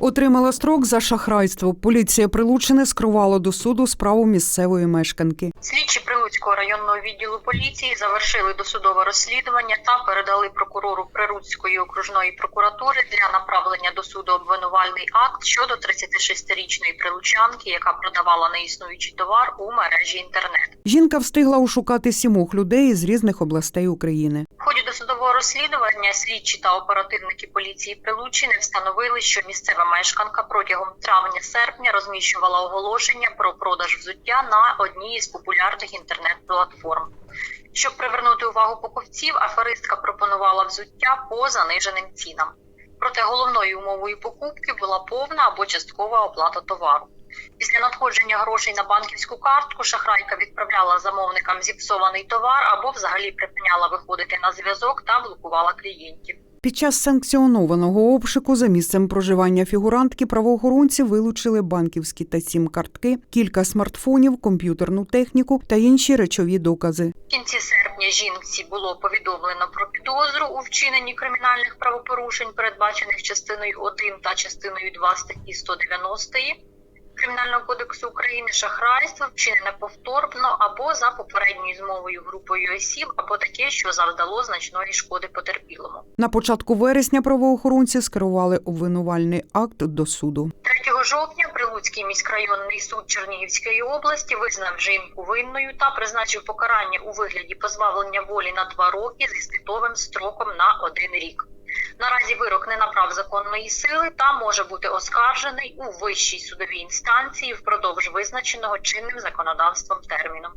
Отримала строк за шахрайство. Поліція Прилучини скерувала до суду справу місцевої мешканки. Слідчі Прилуцького районного відділу поліції завершили досудове розслідування та передали прокурору Прилуцької окружної прокуратури для направлення до суду обвинувальний акт щодо 36-річної прилучанки, яка продавала неіснуючий товар у мережі інтернет. Жінка встигла ушукати сімох людей з різних областей України. В ході досудового розслідування слідчі та оперативники поліції Прилучини встановили, що місцева мешканка протягом травня-серпня розміщувала оголошення про продаж взуття на одній із популярних інтернет-платформ. Щоб привернути увагу покупців, аферистка пропонувала взуття по заниженим цінам. Проте головною умовою покупки була повна або часткова оплата товару. Після надходження грошей на банківську картку шахрайка відправляла замовникам зіпсований товар або взагалі припиняла виходити на зв'язок та блокувала клієнтів. Під час санкціонованого обшуку за місцем проживання фігурантки правоохоронці вилучили банківські та сім-картки, кілька смартфонів, комп'ютерну техніку та інші речові докази. В кінці серпня жінці було повідомлено про підозру у вчиненні кримінальних правопорушень, передбачених частиною 1 та частиною 2 статті 190 Кримінального кодексу України шахрайство вчинене повторно або за попередньою змовою групою осіб, або таке, що завдало значної шкоди потерпілому. На початку вересня правоохоронці скерували обвинувальний акт до суду. 3 жовтня Прилуцький міськрайонний суд Чернігівської області визнав жінку винною та призначив покарання у вигляді позбавлення волі на два роки зі світовим строком на один рік. Наразі вирок не набрав законної сили та може бути оскаржений у вищій судовій інстанції впродовж визначеного чинним законодавством терміну.